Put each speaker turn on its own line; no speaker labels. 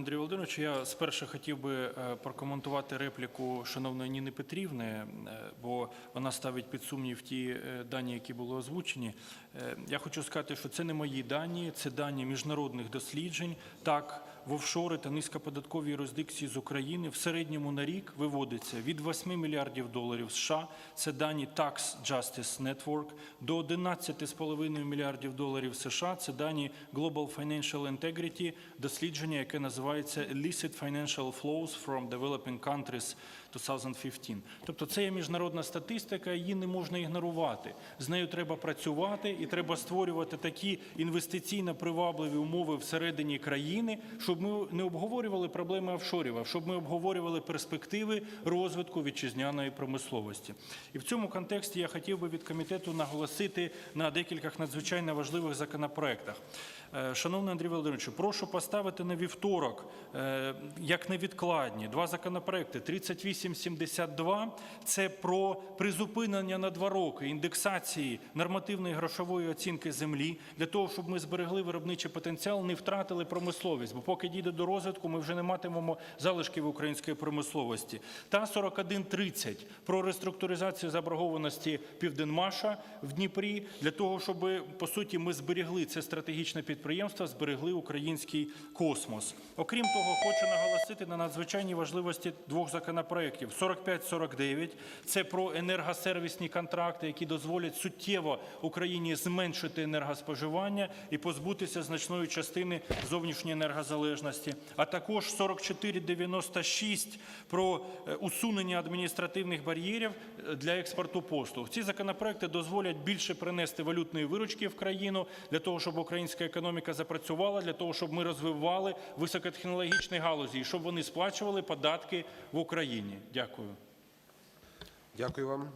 Андрій Володимирович, я спершу хотів би е, прокоментувати репліку шановної Ніни Петрівни, е, бо вона ставить під сумнів ті е, дані, які були озвучені. Я хочу сказати, що це не мої дані, це дані міжнародних досліджень. Так, в офшори та низькоподаткові юрисдикції з України в середньому на рік виводиться від 8 мільярдів доларів США, це дані Tax Justice Network, до 11,5 мільярдів доларів США, це дані Global Financial Integrity, дослідження, яке називається Illicit Financial Flows from Developing Countries 2015. Тобто це є міжнародна статистика, її не можна ігнорувати. З нею треба працювати і треба створювати такі інвестиційно привабливі умови всередині країни, щоб ми не обговорювали проблеми офшорів, а щоб ми обговорювали перспективи розвитку вітчизняної промисловості. І в цьому контексті я хотів би від комітету наголосити на декількох надзвичайно важливих законопроектах. Е, Шановний Андрій Володимирович, прошу поставити на вівторок е, як невідкладні два законопроекти 3872 – це про призупинення на два роки індексації нормативної грошової оцінки землі для того, щоб ми зберегли виробничий потенціал, не втратили промисловість. Бо поки дійде до розвитку, ми вже не матимемо залишків української промисловості. Та 4130 про реструктуризацію заборгованості Південмаша в Дніпрі для того, щоб по суті ми зберегли це стратегічне підприємство, зберегли український космос. Окрім того, хочу наголосити на надзвичайній важливості двох законопроєктів. 4549 – це про енергосервісні контракти, які дозволять суттєво Україні зменшити енергоспоживання і позбутися значної частини зовнішньої енергозалежності. А також 4496 про е, усунення адміністративних бар'єрів е, для експорту послуг. Ці законопроекти дозволять більше принести валютної виручки в країну для того, щоб українська економіка запрацювала, для того, щоб ми розвивали високотехнологічні галузі і щоб вони сплачували податки в Україні. Дякую.
Дякую вам.